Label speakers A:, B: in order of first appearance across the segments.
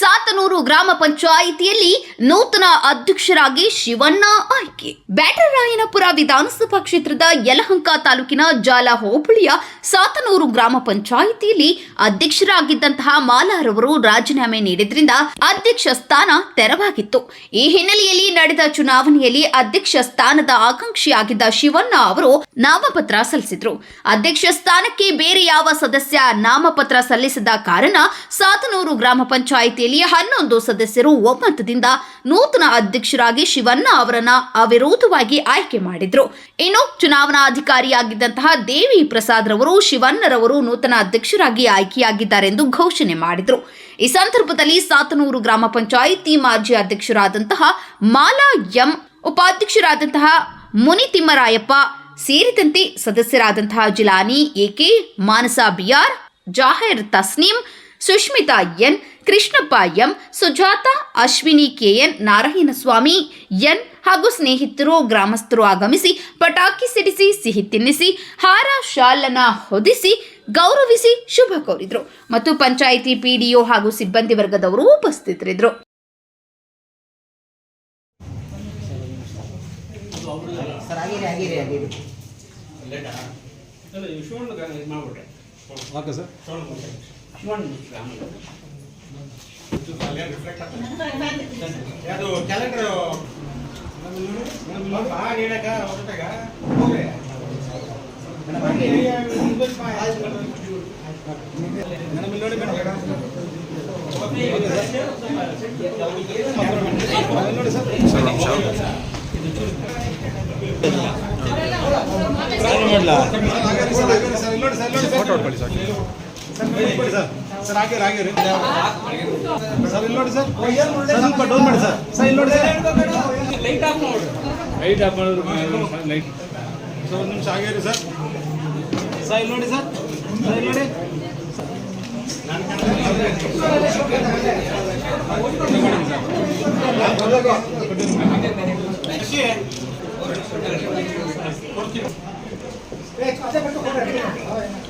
A: ಸಾತನೂರು ಗ್ರಾಮ ಪಂಚಾಯಿತಿಯಲ್ಲಿ ನೂತನ ಅಧ್ಯಕ್ಷರಾಗಿ ಶಿವಣ್ಣ ಆಯ್ಕೆ. ಬ್ಯಾಟರಾಯನಪುರ ವಿಧಾನಸಭಾ ಕ್ಷೇತ್ರದ ಯಲಹಂಕ ತಾಲೂಕಿನ ಜಾಲ ಹೋಬಳಿಯ ಸಾತನೂರು ಗ್ರಾಮ ಪಂಚಾಯಿತಿಯಲ್ಲಿ ಅಧ್ಯಕ್ಷರಾಗಿದ್ದಂತಹ ಮಾಲಾರವರು ರಾಜೀನಾಮೆ ನೀಡಿದ್ರಿಂದ ಅಧ್ಯಕ್ಷ ಸ್ಥಾನ ತೆರವಾಗಿತ್ತು. ಈ ಹಿನ್ನೆಲೆಯಲ್ಲಿ ನಡೆದ ಚುನಾವಣೆಯಲ್ಲಿ ಅಧ್ಯಕ್ಷ ಸ್ಥಾನದ ಆಕಾಂಕ್ಷಿಯಾಗಿದ್ದ ಶಿವಣ್ಣ ಅವರು ನಾಮಪತ್ರ ಸಲ್ಲಿಸಿದ್ರು. ಅಧ್ಯಕ್ಷ ಸ್ಥಾನಕ್ಕೆ ಬೇರೆ ಯಾವ ಸದಸ್ಯ ನಾಮಪತ್ರ ಸಲ್ಲಿಸದ ಕಾರಣ ಸಾತನೂರು ಗ್ರಾಮ ಪಂಚಾಯಿತಿಯಲ್ಲಿ ಹನ್ನೊಂದು ಸದಸ್ಯರು ಒಮ್ಮತದಿಂದ ನೂತನ ಅಧ್ಯಕ್ಷರಾಗಿ ಶಿವಣ್ಣ ಅವರನ್ನ ಅವಿರೋಧವಾಗಿ ಆಯ್ಕೆ ಮಾಡಿದ್ರು. ಇನ್ನು ಚುನಾವಣಾಧಿಕಾರಿಯಾಗಿದ್ದಂತಹ ದೇವಿ ಪ್ರಸಾದ್ ರವರು ಶಿವಣ್ಣರವರು ನೂತನ ಅಧ್ಯಕ್ಷರಾಗಿ ಆಯ್ಕೆಯಾಗಿದ್ದಾರೆಂದು ಘೋಷಣೆ ಮಾಡಿದ್ರು. ಈ ಸಂದರ್ಭದಲ್ಲಿ ಸಾತನೂರು ಗ್ರಾಮ ಪಂಚಾಯಿತಿ ಮಾಜಿ ಅಧ್ಯಕ್ಷರಾದಂತಹ ಮಾಲಾ ಎಂ, ಉಪಾಧ್ಯಕ್ಷರಾದಂತಹ ಮುನಿತಿಮ್ಮರಾಯಪ್ಪ, ಸೇರಿದಂತೆ ಸದಸ್ಯರಾದಂತಹ Jilani AK Manasa BR, Zaheer Tasneem Sushmita N Krishnappa M Sujatha Ashwini KN Narayanaswamy N ಹಾಗೂ ಸ್ನೇಹಿತರು ಗ್ರಾಮಸ್ಥರು ಆಗಮಿಸಿ ಪಟಾಕಿ ಸಿಡಿಸಿ ಸಿಹಿ ತಿನ್ನಿಸಿ ಹಾರ ಶಾಲನ ಹೊದಿಸಿ ಗೌರವಿಸಿ ಶುಭ ಕೋರಿದ್ರು. ಮತ್ತು ಪಂಚಾಯಿತಿ ಪಿಡಿಒ ಹಾಗೂ ಸಿಬ್ಬಂದಿ ವರ್ಗದವರು ಉಪಸ್ಥಿತರಿದ್ದರು
B: ಓಕೆ ಸರ್?
C: ಅದು ಕ್ಯಾಲೆಂಡರ್ ನೀಡಕ ಹೊರಟಾಗ ಹೋಗ್ರಿ
B: ನೋಡಿ ಸರ್ ನೋಡಿ ಸರ್ ನೋಡಿ ಸರ್ ಸರ್ ಇಲ್ಲಿ ಕೊಡಿ ಸರ್ ಸರ್ ಆಗಿರಿ ಆಗಿರಿ ಸರ್ ಇಲ್ಲಿ ನೋಡಿ ಸರ್. ಸ್ವಲ್ಪ ಡೌನ್ ಮಾಡಿ ಸರ್. ಸರ್ ಇಲ್ಲಿ ನೋಡಿ ಸರ್.
D: ಲೈಟ್ ಆಫ್ ಮಾಡಿದ್ರು ಲೈಟ್
B: ಸರ್ ಒಂದು ನಿಮಿಷ ಆಗಿರಿ ಸರ್. ಸರ್ ಇಲ್ಲಿ ನೋಡಿ ಸರ್. ಸರ್ ಇಲ್ಲಿ ನೋಡಿ. ಸರ್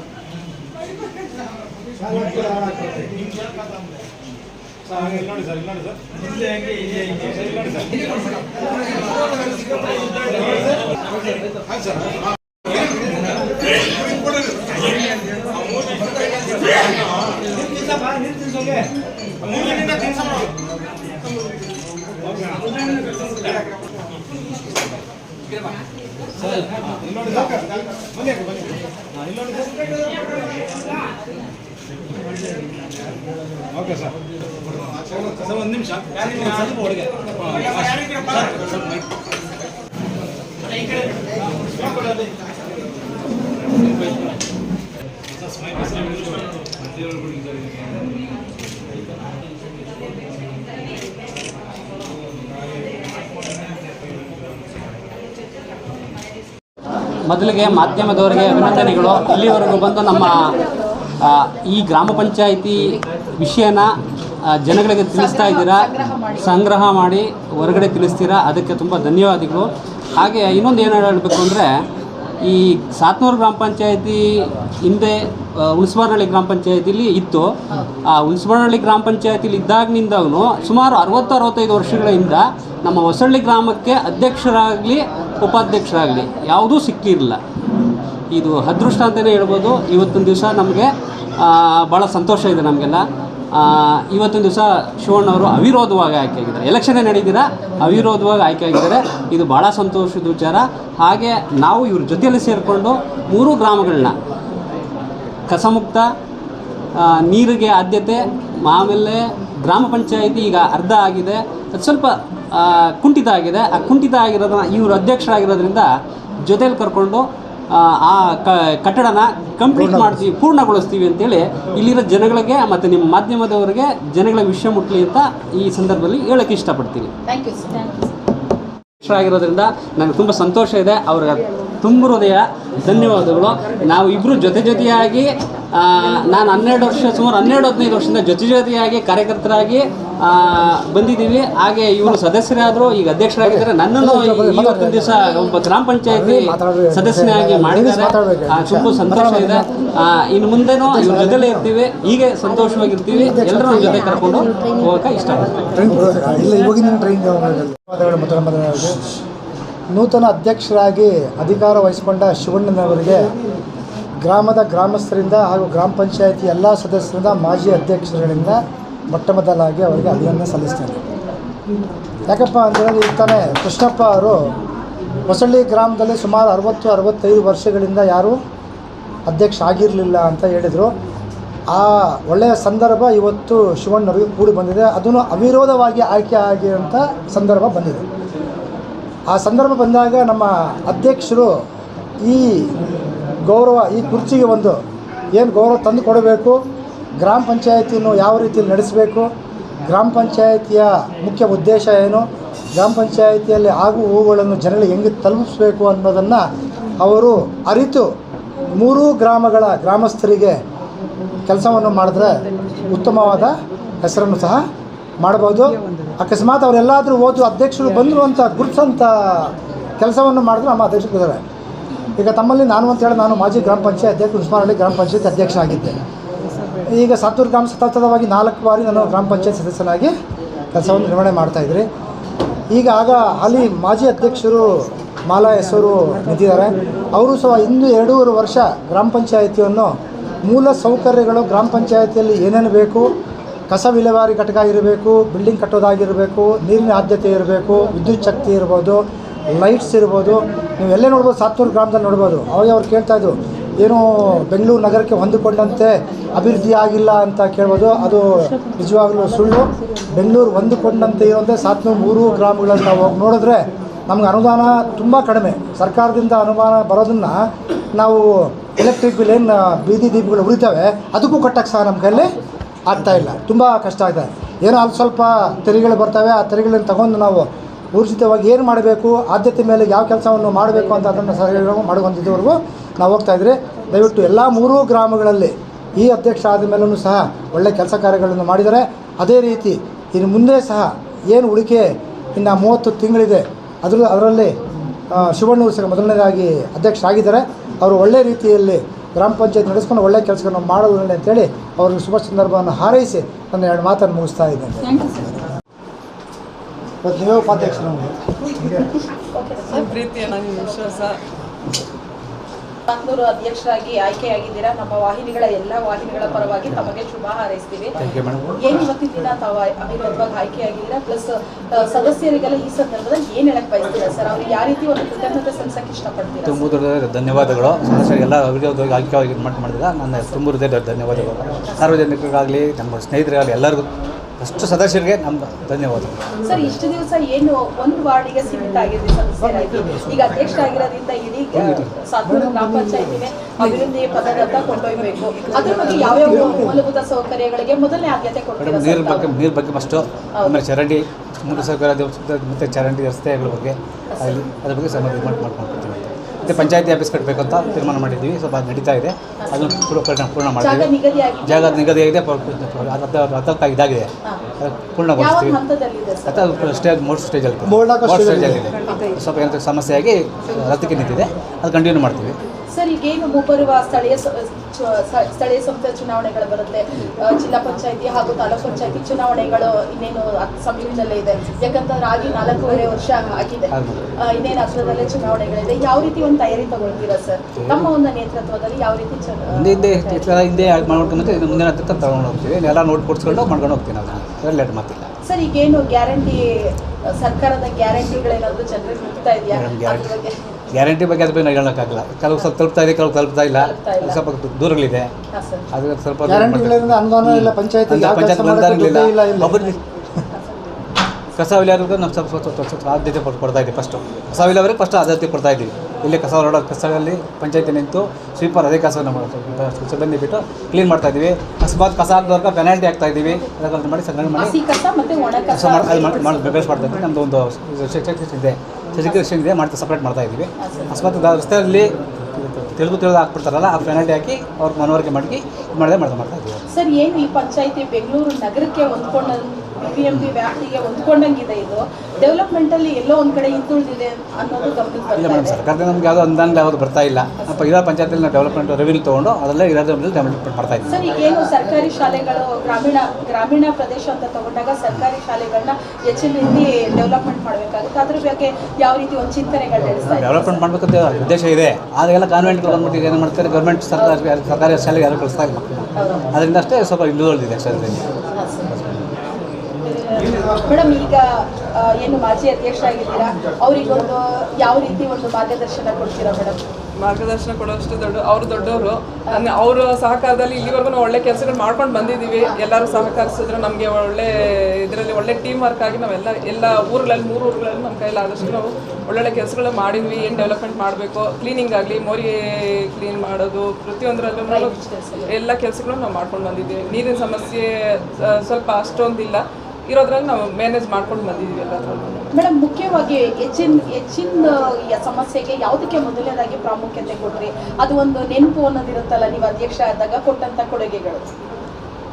B: ಸರ್ ಸರ್ ಇಲ್ಲಿ ನೋಡಿ ಸರ್ ಹಾಗೆ ನೋಡಿ ಸರ್ ಸರ್ ಇಲ್ಲಿ ಇಲ್ಲಿ ನೋಡಿ ಸರ್ ಇಲ್ಲಿ ನೋಡಿ ಸರ್ ಪೇಟೆ ಇಟ್ಬಿಡಿ ಸರ್ ಸರ್ ಹಾಗೆ ಇಲ್ಲಿ ನೋಡಿ ಸರ್ ಇಲ್ಲಿ ನೋಡಿ ಸರ್ ಸರ್ ಇಲ್ಲಿ ನೋಡಿ ಸರ್ ಹಾಂ ಸರ್ ಇಲ್ಲಿ ನೋಡಿ ಸರ್ ಬನ್ನಿ ಅಕ್ಕ, ಬನ್ನಿ ಹಾಂ ಇಲ್ಲಿ ನೋಡಿ ಸರ್ ಓಕೆ ಸರ್ ಸರ್ ಒಂದು ನಿಮಿಷ. ಸ್ವಲ್ಪ ಒಳಗೆ
D: ಮೊದಲಿಗೆ ಮಾಧ್ಯಮದವರಿಗೆ ಅಭಿನಂದನೆಗಳು. ಇಲ್ಲಿವರೆಗೂ ಬಂದು ನಮ್ಮ ಈ ಗ್ರಾಮ ಪಂಚಾಯಿತಿ ವಿಷಯನ ಜನಗಳಿಗೆ ತಿಳಿಸ್ತಾ ಇದ್ದೀರಾ? ಸಂಗ್ರಹ ಮಾಡಿ ಹೊರಗಡೆ ತಿಳಿಸ್ತೀರಾ? ಅದಕ್ಕೆ ತುಂಬ ಧನ್ಯವಾದಗಳು. ಹಾಗೆ ಇನ್ನೊಂದು ಏನು ಹೇಳಬೇಕು ಅಂದರೆ, ಈ ಸಾತ್ನೂರು ಗ್ರಾಮ ಪಂಚಾಯಿತಿ ಹಿಂದೆ ಹುಣಸಬಾರ್ನಹಳ್ಳಿ ಗ್ರಾಮ ಪಂಚಾಯತಿಲಿ ಇತ್ತು. ಆ, ಹುಣಸಬಾರ್ನಹಳ್ಳಿ ಗ್ರಾಮ ಪಂಚಾಯತಿಲಿ ಇದ್ದಾಗಿನಿಂದವೂ ಸುಮಾರು ಅರವತ್ತು, ಅರವತ್ತೈದು ವರ್ಷಗಳಿಂದ ನಮ್ಮ ಹೊಸಳ್ಳಿ ಗ್ರಾಮಕ್ಕೆ ಅಧ್ಯಕ್ಷರಾಗಲಿ ಉಪಾಧ್ಯಕ್ಷರಾಗಲಿ, ಯಾವುದೂ ಸಿಕ್ಕಿರಲಿಲ್ಲ. ಇದು ಅದೃಷ್ಟ ಅಂತಲೇ ಹೇಳ್ಬೋದು. ಇವತ್ತಿನ ದಿವಸ ನಮಗೆ ಭಾಳ ಸಂತೋಷ ಇದೆ ನಮಗೆಲ್ಲ. ಇವತ್ತಿನ ದಿವಸ ಶಿವಣ್ಣವರು ಅವಿರೋಧವಾಗಿ ಆಯ್ಕೆ ಆಗಿದ್ದಾರೆ. ಎಲೆಕ್ಷನ್ನೇ ನಡೀತೀರ ಅವಿರೋಧವಾಗಿ ಆಯ್ಕೆ ಆಗಿದ್ದಾರೆ. ಇದು ಭಾಳ ಸಂತೋಷದ ವಿಚಾರ. ಹಾಗೆ ನಾವು ಇವ್ರ ಜೊತೆಯಲ್ಲಿ ಸೇರಿಕೊಂಡು ಮೂರು ಗ್ರಾಮಗಳನ್ನ, ಕಸಮುಕ್ತ ನೀರಿಗೆ ಆದ್ಯತೆ ಆಮೇಲೆ ಗ್ರಾಮ ಪಂಚಾಯಿತಿ ಈಗ ಅರ್ಧ ಆಗಿದೆ. ಅದು ಸ್ವಲ್ಪ ಕುಂಠಿತ ಆಗಿದೆ. ಆ ಕುಂಠಿತ ಆಗಿರೋದನ್ನ ಇವರು ಅಧ್ಯಕ್ಷರಾಗಿರೋದ್ರಿಂದ ಜೊತೆಲಿ ಕರ್ಕೊಂಡು ಆ, ಕಟ್ಟಡನ ಕಂಪ್ಲೀಟ್ ಮಾಡ್ತೀವಿ ಪೂರ್ಣಗೊಳಿಸ್ತೀವಿ ಅಂತೇಳಿ ಇಲ್ಲಿರೋ ಜನಗಳಿಗೆ ಮತ್ತು ನಿಮ್ಮ ಮಾಧ್ಯಮದವರಿಗೆ ಜನಗಳ ವಿಷಯ ಮುಟ್ಲಿ ಅಂತ ಈ ಸಂದರ್ಭದಲ್ಲಿ ಹೇಳೋಕ್ಕೆ ಇಷ್ಟಪಡ್ತೀನಿ.
A: ಥ್ಯಾಂಕ್ ಯು ಸರ್
D: ಆಗಿರೋದ್ರಿಂದ ನನಗೆ ತುಂಬ ಸಂತೋಷ ಇದೆ. ಅವ್ರಿಗೆ ತುಂಬ ಹೃದಯ ಧನ್ಯವಾದಗಳು. ನಾವು ಇಬ್ಬರು ಜೊತೆ ಜೊತೆಯಾಗಿ ನಾನು ಹನ್ನೆರಡು ವರ್ಷ, ಸುಮಾರು ಹನ್ನೆರಡು ಹದಿನೈದು ವರ್ಷದಿಂದ ಜೊತೆ ಜೊತೆಯಾಗಿ ಕಾರ್ಯಕರ್ತರಾಗಿ ಬಂದಿದ್ದೀವಿ. ಹಾಗೆ ಇವರು ಸದಸ್ಯರಾದರು, ಈಗ ಅಧ್ಯಕ್ಷರಾಗಿದ್ದಾರೆ. ನನ್ನನ್ನು ಇವತ್ತಿನ ದಿವಸ ಒಬ್ಬ ಗ್ರಾಮ ಪಂಚಾಯತಿ ಸದಸ್ಯನಾಗಿ ಮಾಡಿದ್ದಾರೆ. ತುಂಬ ಸಂತೋಷ ಇದೆ. ಇನ್ನು ಮುಂದೆನೂ ಇವ್ರ ಜೊತೆಲೆ ಇರ್ತೀವಿ. ಹೀಗೆ ಸಂತೋಷವಾಗಿರ್ತೀವಿ. ಎಲ್ಲರೂ ಜೊತೆ ಕರ್ಕೊಂಡು ಹೋಗೋಕೆ
E: ಟ್ರೈನ್ ನೂತನ ಅಧ್ಯಕ್ಷರಾಗಿ ಅಧಿಕಾರ ವಹಿಸಿಕೊಂಡ ಶಿವಣ್ಣನವರಿಗೆ ಗ್ರಾಮದ ಗ್ರಾಮಸ್ಥರಿಂದ ಹಾಗೂ ಗ್ರಾಮ ಪಂಚಾಯತಿ ಎಲ್ಲ ಸದಸ್ಯರಿಂದ ಮಾಜಿ ಅಧ್ಯಕ್ಷರುಗಳಿಂದ ಮೊಟ್ಟ ಮೊದಲಾಗಿ ಅವರಿಗೆ ಅಭಿನಂದನೆ ಸಲ್ಲಿಸ್ತೇನೆ. ಯಾಕಪ್ಪ ಅಂತಂದರೆ ಈಗ ತಾನೇ ಕೃಷ್ಣಪ್ಪ ಅವರು ಹೊಸಳ್ಳಿ ಗ್ರಾಮದಲ್ಲಿ ಸುಮಾರು ಅರವತ್ತು, ಅರವತ್ತೈದು ವರ್ಷಗಳಿಂದ ಯಾರೂ ಅಧ್ಯಕ್ಷ ಆಗಿರಲಿಲ್ಲ ಅಂತ ಹೇಳಿದರು. ಆ ಒಳ್ಳೆಯ ಸಂದರ್ಭ ಇವತ್ತು ಶಿವಣ್ಣವರಿಗೆ ಕೂಡಿ ಬಂದಿದೆ. ಅದನ್ನು ಅವಿರೋಧವಾಗಿ ಆಯ್ಕೆ ಆಗಿರೋಂಥ ಸಂದರ್ಭ ಬಂದಿದೆ. ಆ ಸಂದರ್ಭ ಬಂದಾಗ ನಮ್ಮ ಅಧ್ಯಕ್ಷರು ಈ ಗೌರವ, ಈ ಕುರ್ಚಿಗೆ ಒಂದು ಏನು ಗೌರವ ತಂದು ಕೊಡಬೇಕು, ಗ್ರಾಮ ಪಂಚಾಯತಿಯನ್ನು ಯಾವ ರೀತಿಯಲ್ಲಿ ನಡೆಸಬೇಕು, ಗ್ರಾಮ ಪಂಚಾಯತಿಯ ಮುಖ್ಯ ಉದ್ದೇಶ ಏನು, ಗ್ರಾಮ ಪಂಚಾಯತಿಯಲ್ಲಿ ಆಗು ಹೂಗಳನ್ನು ಜನರಿಗೆ ಹೆಂಗೆ ತಲುಪಿಸ್ಬೇಕು ಅನ್ನೋದನ್ನು ಅವರು ಅರಿತು ಮೂರೂ ಗ್ರಾಮಗಳ ಗ್ರಾಮಸ್ಥರಿಗೆ ಕೆಲಸವನ್ನು ಮಾಡಿದ್ರೆ ಉತ್ತಮವಾದ ಹೆಸರನ್ನು ಸಹ ಮಾಡ್ಬೋದು ಅಕಸ್ಮಾತ್ ಅವರೆಲ್ಲಾದರೂ ಓದು ಅಧ್ಯಕ್ಷರು ಬಂದರು ಅಂತ ಗುರುತಿಸೋಂಥ ಕೆಲಸವನ್ನು ಮಾಡಿದ್ರು ನಮ್ಮ ಅಧ್ಯಕ್ಷರು ಇದ್ದಾರೆ. ಈಗ ತಮ್ಮಲ್ಲಿ ನಾನು ಅಂತ ಹೇಳಿ ನಾನು ಮಾಜಿ ಗ್ರಾಮ ಪಂಚಾಯತ್ ಅಧ್ಯಕ್ಷ ಉಸ್ಮಾನಹಳ್ಳಿ ಗ್ರಾಮ ಪಂಚಾಯತ್ ಅಧ್ಯಕ್ಷ ಆಗಿದ್ದೆ ಈಗ ಸಾತೂರು ಗ್ರಾಮ ಸತತವಾಗಿ ನಾಲ್ಕು ಬಾರಿ ನಾನು ಗ್ರಾಮ ಪಂಚಾಯತ್ ಸದಸ್ಯನಾಗಿ ಕೆಲಸವನ್ನು ನಿರ್ವಹಣೆ ಮಾಡ್ತಾಯಿದ್ರಿ ಈಗ ಆಗ ಅಲ್ಲಿ ಮಾಜಿ ಅಧ್ಯಕ್ಷರು ಮಾಲಾ ಹೆಸರು ನಿಂತಿದ್ದಾರೆ. ಅವರು ಸಹ ಇನ್ನೂ ಎರಡೂವರೆ ವರ್ಷ ಗ್ರಾಮ ಪಂಚಾಯತಿಯನ್ನು ಮೂಲ ಸೌಕರ್ಯಗಳು ಗ್ರಾಮ ಪಂಚಾಯತಿಯಲ್ಲಿ ಏನೇನು ಬೇಕು ಕಸ ವಿಲೇವಾರಿ ಘಟಕ ಇರಬೇಕು ಬಿಲ್ಡಿಂಗ್ ಕಟ್ಟೋದಾಗಿರಬೇಕು, ನೀರಿನ ಆದ್ಯತೆ ಇರಬೇಕು, ವಿದ್ಯುತ್ ಶಕ್ತಿ ಇರ್ಬೋದು ಲೈಟ್ಸ್ ಇರ್ಬೋದು. ನೀವು ಎಲ್ಲೇ ನೋಡ್ಬೋದು, ಸಾತ್ತೂರು ಗ್ರಾಮದಲ್ಲಿ ನೋಡ್ಬೋದು. ಅವಾಗ ಅವ್ರು ಕೇಳ್ತಾಯಿದ್ರು ಏನು ಬೆಂಗಳೂರು ನಗರಕ್ಕೆ ಹೊಂದಿಕೊಂಡಂತೆ, ಅಭಿವೃದ್ಧಿ ಆಗಿಲ್ಲ ಅಂತ ಕೇಳ್ಬೋದು. ಅದು ನಿಜವಾಗ್ಲೂ ಸುಳ್ಳು. ಬೆಂಗಳೂರು ಹೊಂದಿಕೊಂಡಂತೆ ಇರೋದೇ ಸಾತ್ನೂರು ಮೂರು ಗ್ರಾಮಗಳಲ್ಲಿ ನಾವು ಹೋಗಿ ನೋಡಿದ್ರೆ ನಮ್ಗೆ ಅನುದಾನ ತುಂಬ ಕಡಿಮೆ. ಸರ್ಕಾರದಿಂದ ಅನುದಾನ ಬರೋದನ್ನು ನಾವು ಎಲೆಕ್ಟ್ರಿಕ್ ಬಿಲ್ ಏನು, ಬೀದಿ ದೀಪಗಳು ಉಳಿತಾವೆ ಅದಕ್ಕೂ ಕಟ್ಟಕ್ಕೆ ಸಹ ನಮ್ಮ ಕೈಯಲ್ಲಿ ಆಗ್ತಾ ಇಲ್ಲ. ತುಂಬ ಕಷ್ಟ ಆಗ್ತದೆ ಏನೋ ಅಲ್ಲಿ ಸ್ವಲ್ಪ ತೆರಿಗೆಗಳು ಬರ್ತವೆ, ಆ ತೆರಿಗೆಗಳನ್ನು ತಗೊಂಡು ನಾವು ಊರ್ಜಿತವಾಗಿ ಏನು ಮಾಡಬೇಕು, ಆದ್ಯತೆ ಮೇಲೆ ಯಾವ ಕೆಲಸವನ್ನು ಮಾಡಬೇಕು ಅಂತ ಅದನ್ನು ಸರಿಯಾಗಿ ಮಾಡುವಂಥದ್ದುವರೆಗೂ ನಾವು ಹೋಗ್ತಾ ಇದ್ರಿ, ದಯವಿಟ್ಟು ಎಲ್ಲ ಮೂರೂ ಗ್ರಾಮಗಳಲ್ಲಿ ಈ ಅಧ್ಯಕ್ಷ ಆದ ಮೇಲೂ ಸಹ ಒಳ್ಳೆ ಕೆಲಸ ಕಾರ್ಯಗಳನ್ನು ಮಾಡಿದ್ದಾರೆ ಅದೇ ರೀತಿ ಇನ್ನು ಮುಂದೆ ಸಹ ಏನು ಉಳಿಕೆ ಇನ್ನು ಮೂವತ್ತು ತಿಂಗಳಿದೆ ಅದರ ಅದರಲ್ಲಿ ಶಿವಣ್ಣೂರು ಸಹ ಮೊದಲನೇದಾಗಿ ಅಧ್ಯಕ್ಷರಾಗಿದ್ದಾರೆ. ಅವರು ಒಳ್ಳೆ ರೀತಿಯಲ್ಲಿ ಗ್ರಾಮ ಪಂಚಾಯತ್ ನಡೆಸ್ಕೊಂಡು ಒಳ್ಳೆ ಕೆಲಸಗಳನ್ನು ಮಾಡೋದ್ರಲ್ಲಿ ಅಂತೇಳಿ ಅವ್ರಿಗೆ ಶುಭ ಸಂದರ್ಭವನ್ನು ಹಾರೈಸಿ ನನ್ನ ಎರಡು ಮಾತನ್ನು ಮುಗಿಸ್ತಾ ಇದ್ದೇನೆ. ಇವತ್ತು ನೀವೇ
F: ವಿಶ್ವಾಸ.
G: ನಾಲ್ಕುನೂರು ಅಧ್ಯಕ್ಷರಾಗಿ ಆಯ್ಕೆಯಾಗಿದ್ದೀರಾ? ನಮ್ಮ ವಾಹಿನಿಗಳ ಎಲ್ಲ ವಾಹಿನಿಗಳ ಪರವಾಗಿ ತಮಗೆ ಶುಭ ಹಾರೈಸ್ತೀವಿ. ಏನು ಇವತ್ತಿನ ದಿನ ತಾವು ಅವಿರೋಧವಾಗಿ ಆಯ್ಕೆಯಾಗಿದ್ದೀರಾ? ಪ್ಲಸ್ ಸದಸ್ಯರಿಗೆಲ್ಲ ಈ ಸಂದರ್ಭದಲ್ಲಿ ಏನು ಹೇಳಕ್ ಬಯಸ್ತೀರಾ ಸರ್? ಅವ್ರಿಗೆ ಯಾವ ರೀತಿ ಒಂದು ಕೃತಜ್ಞತೆ ಸಲ್ಲಿಸಕ್ಕೆ ಇಷ್ಟಪಡ್ತೀರಾ
H: ತುಂಬ ಧನ್ಯವಾದಗಳು. ಸದಸ್ಯರಿಗೆಲ್ಲ ಅವಿರೋಧವಾಗಿ ಆಯ್ಕೆಯಾಗಿ ಮಾಡಿ ಮಾಡಿದಾಗ ನನ್ನ ತುಂಬ ಧನ್ಯವಾದಗಳು. ಸಾರ್ವಜನಿಕರಿಗಾಗಲಿ ನಮ್ಮ ಸ್ನೇಹಿತರಿಗಾಗಲಿ ಎಲ್ಲರಿಗೂ ಅಷ್ಟು ಸದಸ್ಯರಿಗೆ ನಮ್ಮ ಧನ್ಯವಾದ.
G: ಸರ್ ಇಷ್ಟು ದಿವಸ ಏನು ಒಂದು ವಾರ್ಡಿಗೆ ಸೀಮಿತ ಆಗಿದೆ ಸದಸ್ಯರಾಗಿ. ಈಗ ಅಧ್ಯಕ್ಷರಾಗಿರೋದ್ರಿಂದ ಇಡೀ ಗ್ರಾಮ ಪಂಚಾಯತಿನೇ ಅಭಿವೃದ್ಧಿ ಪದದತ್ತ ಕೊಂಡೊಯ್ಯಬೇಕು ಅದ್ರ ಬಗ್ಗೆ ಯಾವ್ಯಾವ ಮೂಲಭೂತ ಸೌಕರ್ಯಗಳಿಗೆ ಮೊದಲನೇ ಆದ್ಯತೆ ಕೊಡ್ತೀವಿ
H: ನೀರ್ ಬಗ್ಗೆ ನೀರ್ ಬಗ್ಗೆ ಫಸ್ಟು ಆಮೇಲೆ ಚರಂಡಿ ಮೂಲ ಸೌಕರ್ಯ ಮತ್ತು ಚರಂಡಿ ರಸ್ತೆಗಳ ಬಗ್ಗೆ ಅಲ್ಲಿ ಅದ್ರ ಬಗ್ಗೆ ಸಂಬಂಧ ಮಾಡಿ ಮಾಡ್ಕೊಂಡ್ಬಿಡ್ತೀವಿ ಮತ್ತು ಪಂಚಾಯತಿ ಆಫೀಸ್ ಕಟ್ಟಬೇಕು ಅಂತ ತೀರ್ಮಾನ ಮಾಡಿದ್ವಿ ಸ್ವಲ್ಪ ಅದು ನಡೀತಾ ಇದೆ. ಅದನ್ನು ಪೂರ್ಣ ಪೂರ್ಣ ಪೂರ್ಣ
G: ಜಾಗ
H: ನಿಗದಿಯಾಗಿದೆ ಹತ್ತಕ್ಕೆ ಇದಾಗಿದೆ. ಪೂರ್ಣಗೊಳಿಸ್ತೀವಿ.
G: ಹಂತದಲ್ಲಿದೆ ಸರ್?
H: ಅಥವಾ ಸ್ಟೇಜ್ ಮೂರು ಸ್ಟೇಜಲ್ಲಿ ಮೂರು ಸ್ಟೇಜಲ್ಲಿದೆ ಸ್ವಲ್ಪ ಏನಂತ ಸಮಸ್ಯೆಯಾಗಿ ರದ್ದಕ್ಕೆ ನಿಂತಿದೆ. ಅದು ಕಂಟಿನ್ಯೂ ಮಾಡ್ತೀವಿ.
G: ಸರ್ ಈಗೇನು ಮುಂಬರುವ ಸ್ಥಳೀಯ ಸ್ಥಳೀಯ ಸಂಸ್ಥೆ ಚುನಾವಣೆಗಳು ಬರುತ್ತೆ. ಜಿಲ್ಲಾ ಪಂಚಾಯತಿ ಹಾಗೂ ತಾಲೂಕ್ ಪಂಚಾಯತಿ ಚುನಾವಣೆಗಳು ಇನ್ನೇನು ಸಮೀಪದಲ್ಲೇ ಇದೆ. ಯಾಕಂತಂದ್ರೆ ಆಗಿ ನಾಲ್ಕೂವರೆ ವರ್ಷ ಆಗಿದೆ. ಇನ್ನೇನು ಹತ್ರದಲ್ಲೇ ಚುನಾವಣೆಗಳಿದೆ. ಯಾವ ರೀತಿ ಒಂದು ತಯಾರಿ ತಗೊಳ್ತೀರಾ ಸರ್? ನಮ್ಮ ಒಂದು ನೇತೃತ್ವದಲ್ಲಿ ಯಾವ ರೀತಿ
H: ಹಿಂದೆ ಹಿಂದೆ ಮಾಡ್ಕೊಂಡು ಮುಂದಿನ ಹತ್ತಕ್ಕೆ ತಗೊಂಡು ಹೋಗ್ತೀವಿ. ಎಲ್ಲ ನೋಟ್ ಕೊಡ್ಸ್ಕೊಂಡು ಮಾಡ್ಕೊಂಡು ಅದರಲ್ಲಿ ಮಾತಿಲ್ಲ.
G: ಸರ್ ಈಗೇನು ಗ್ಯಾರಂಟಿ ಸರ್ಕಾರದ ಗ್ಯಾರಂಟಿಗಳೇನಾದ್ರು ಜನರಿಗೆ ಮುಟ್ತಾ ಇದೆಯಾ?
H: ಗ್ಯಾರಂಟಿ
G: ಬಗ್ಗೆ
H: ಅದ್ರ ಬಗ್ಗೆ ಹೇಳೋಕ್ಕಾಗಲ್ಲ ಕೆಲವು ಸ್ವಲ್ಪ ತಲುಪ್ತಾ ಇದೆ ಕೆಲವು ತಲುಪ್ತಾ ಇಲ್ಲ. ಸ್ವಲ್ಪ ದೂರಗಳಿದೆ ಅದು ಸ್ವಲ್ಪ ಕಸ ವಿಲೇವಾರಿಗೆ ನಾವು ಸ್ವಲ್ಪ ಕೊಡ್- ಕೊಡ್ತಾ ಇದ್ದೀವಿ ಫಸ್ಟು ಕಸ ವಿಲೇವಾರಿಗೆ ಫಸ್ಟ್ ಆದ್ಯತೆ ಕೊಡ್ತಾ ಇದ್ದೀವಿ. ಇಲ್ಲಿ ಕಸ ಹೊರಡೋ ಕಸಗಳಲ್ಲಿ ಪಂಚಾಯತಿ ನಿಂತು ಸ್ವೀಪರ್ ಅದೇ ಕಸವನ್ನು ನಮ್ಮ ಸಿಬ್ಬಂದಿ ಬಿಟ್ಟು ಕ್ಲೀನ್ ಮಾಡ್ತಾ ಇದ್ದೀವಿ. ಅಕಸ್ಮಾತ್ ಕಸ ಹಾಕಿದವ್ರಿಗೆ ಪೆನಾಲ್ಟಿ ಆಗ್ತಾ ಇದ್ದೀವಿ. ಅದಕ್ಕೆ ಮಾಡಿ ಸಂಗ್ರಹಣೆ ಮಾಡಿ.
G: ಕಸ
H: ಮಾಡಿ ಅದು ಮಾಡಿ ಮಾಡಿ ಬೇಸ್ ಮಾಡ್ತಾ ಇದ್ದೀವಿ. ನಮ್ಮದು ಒಂದು ಸೆಕ್ಷನ್ ಇದೆ. ಸೆಕ್ಷನ್ ಇದೆ ಮಾಡ್ತಾ ಸಪ್ರೇಟ್ ಮಾಡ್ತಾ ಇದ್ದೀವಿ. ಅಕಸ್ಮಾತ್ ಅದು ರಸ್ತೆಯಲ್ಲಿ ತಿಳಿದು ತಿಳಿದು ಹಾಕ್ಬಿಡ್ತಾರಲ್ಲ ಆ ಪೆನಾಲ್ಟಿ ಹಾಕಿ ಅವ್ರ ಮನವರಿಕೆ ಮಾಡಿ ಇದು ಮಾಡದೆ ಮಾಡ್ತಾ ಮಾಡ್ತಾ ಇದ್ದೀವಿ.
G: ಸರ್ ಏನು ಈ ಪಂಚಾಯತಿ ಬೆಂಗಳೂರು ನಗರಕ್ಕೆ ಹೊಂದ್ಕೊಂಡ ಬಿ ಎಂ ಪಿ ವ್ಯಾಪ್ತಿಗೆ ಹೊಂದ್ಕೊಂಡಂಗಿದೆ ಇದು. ಡೆವಲಪ್ಮೆಂಟ್ ಅಲ್ಲಿ ಎಲ್ಲೋ ಒಂದ್ ಕಡೆ ಹಿಂದುಳಿದಿದೆ ಅನ್ನೋದು
H: ಇಲ್ಲ ಮೇಡಮ್
G: ಇದೆ.
H: ಸರ್ಕಾರದಿಂದ ನಮ್ಗೆ ಯಾವುದೋ ಅನುದಾನ ಯಾವುದು ಬರ್ತಾ ಇಲ್ಲ. ಅಪ್ಪ ಇರೋ ಪಂಚಾಯತಿಯಲ್ಲಿ ನಾವು ಡೆವಲಪ್ಮೆಂಟ್ ರೆವಿನ್ಯೂ ತೊಗೊಂಡು ಅದರಲ್ಲೇ ಇರೋದ್ರ ಮೇಲೆ ಡೆವಲಪ್ಮೆಂಟ್ ಮಾಡ್ತಾ ಇದ್ದೀವಿ.
G: ಸರ್ ಈಗ ಏನು ಸರ್ಕಾರಿ ಶಾಲೆಗಳು ಗ್ರಾಮೀಣ ಗ್ರಾಮೀಣ ಪ್ರದೇಶ ಅಂತ ತಗೊಂಡಾಗ ಸರ್ಕಾರಿ ಶಾಲೆಗಳನ್ನ ಹೆಚ್ಚಿನ ರೀತಿ ಡೆವಲಪ್ಮೆಂಟ್ ಮಾಡಬೇಕಾಗುತ್ತೆ. ಅದ್ರ ಬಗ್ಗೆ ಯಾವ ರೀತಿ ಒಂದು ಚಿಂತನೆಗಳು ನಡೆಸ್ತಾ ಇದ್ದಾರೆ?
H: ಡೆವಲಪ್ಮೆಂಟ್ ಮಾಡಬೇಕಂತ ಉದ್ದೇಶ ಇದೆ. ಆಗೆಲ್ಲ ಕಾನ್ವೆಂಟ್ಗಳು ಬಂದ್ಬಿಟ್ಟು ಏನು ಮಾಡ್ತಾರೆ? ಗೌರ್ಮೆಂಟ್ ಸರ್ಕಾರ ಸರ್ಕಾರಿ ಶಾಲೆಗೆ ಯಾರು ಕಳಿಸ್ತಾ ಇಲ್ಲ. ಅದರಿಂದ ಅಷ್ಟೇ ಸ್ವಲ್ಪ ಹಿಂದುಳಿದಿದೆ ಅಷ್ಟೇ.
G: ಮೇಡಮ್ ಈಗ ಏನು ಮಾಜಿ ಅಧ್ಯಕ್ಷರಾಗಿದ್ದೀರಾ? ಅವರಿಗೊಂದು ಯಾವ ರೀತಿ ಒಂದು ಮಾರ್ಗದರ್ಶನ ಕೊಡ್ತೀರಾ ಮೇಡಮ್?
F: ಮಾರ್ಗದರ್ಶನ ಕೊಡೋಷ್ಟು ದೊಡ್ಡ ಅವರು ದೊಡ್ಡವರು. ಅವರ ಸಹಕಾರದಲ್ಲಿ ಇಲ್ಲಿವರೆಗೂ ನಾವು ಒಳ್ಳೆ ಕೆಲಸಗಳು ಮಾಡ್ಕೊಂಡು ಬಂದಿದ್ದೀವಿ. ಎಲ್ಲರೂ ಸಹಕರಿಸಿದ್ರು. ನಮಗೆ ಒಳ್ಳೆ ಇದರಲ್ಲಿ ಒಳ್ಳೆ ಟೀಮ್ ವರ್ಕ್ ಆಗಿ ನಾವೆಲ್ಲ ಎಲ್ಲ ಊರುಗಳಲ್ಲಿ ಮೂರು ಊರುಗಳಲ್ಲಿ ನಮ್ಮ ಕೈಯಲ್ಲಿ ಆದಷ್ಟು ನಾವು ಒಳ್ಳೊಳ್ಳೆ ಕೆಲಸಗಳು ಮಾಡಿದ್ವಿ. ಏನು ಡೆವಲಪ್ಮೆಂಟ್ ಮಾಡಬೇಕು? ಕ್ಲೀನಿಂಗ್ ಆಗಲಿ ಮೋರಿ ಕ್ಲೀನ್ ಮಾಡೋದು ಪ್ರತಿಯೊಂದರಲ್ಲೂ ಎಲ್ಲ ಕೆಲಸಗಳು ನಾವು ಮಾಡ್ಕೊಂಡು ಬಂದಿದ್ದೀವಿ. ನೀರಿನ ಸಮಸ್ಯೆ ಸ್ವಲ್ಪ ಅಷ್ಟೊಂದಿಲ್ಲ. ಇರೋದ್ರಲ್ಲಿ ನಾವು ಮ್ಯಾನೇಜ್ ಮಾಡ್ಕೊಂಡು ಬಂದಿದ್ದೀವಿ ಎಲ್ಲ
G: ಮೇಡಮ್ ಮುಖ್ಯವಾಗಿ ಹೆಚ್ಚಿನ ಹೆಚ್ಚಿನ ಸಮಸ್ಯೆಗೆ ಯಾವುದಕ್ಕೆ ಮೊದಲನೇದಾಗಿ ಪ್ರಾಮುಖ್ಯತೆ ಕೊಡ್ರಿ? ಅದು ಒಂದು ನೆನಪು ಅನ್ನೋದಿರುತ್ತಲ್ಲ ನೀವು ಅಧ್ಯಕ್ಷ ಆದಾಗ ಕೊಟ್ಟಂತ ಕೊಡುಗೆಗಳು.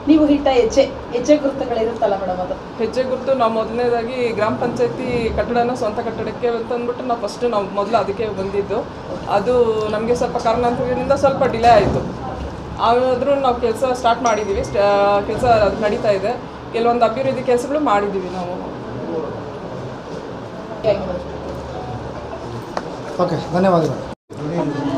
G: ನೀವು ಹಿಟ್ಟ ಹೆಜ್ಜೆ ಹೆಜ್ಜೆ ಗುರುತುಗಳಿರುತ್ತಲ್ಲ ಮೇಡಮ್ ಅದು?
F: ಹೆಜ್ಜೆ ಗುರುತು ನಾವು ಮೊದಲನೇದಾಗಿ ಗ್ರಾಮ ಪಂಚಾಯತಿ ಕಟ್ಟಡನ ಸ್ವಂತ ಕಟ್ಟಡಕ್ಕೆ ಅಂತಂದ್ಬಿಟ್ಟು ನಾವು ಫಸ್ಟ್ ನಾವು ಮೊದಲು ಅದಕ್ಕೆ ಬಂದಿದ್ದು. ಅದು ನಮಗೆ ಸ್ವಲ್ಪ ಕಾರಣಾಂತರದಿಂದ ಸ್ವಲ್ಪ ಡಿಲೇ ಆಯಿತು. ಆದರೂ ನಾವು ಕೆಲಸ ಸ್ಟಾರ್ಟ್ ಮಾಡಿದ್ದೀವಿ. ಕೆಲಸ ನಡೀತಾ ಇದೆ. ಕೆಲವೊಂದು ಅಭಿವೃದ್ಧಿ ಕೆಲಸಗಳು ಮಾಡಿದ್ದೀವಿ ನಾವು.
E: ಓಕೆ ಧನ್ಯವಾದಗಳು.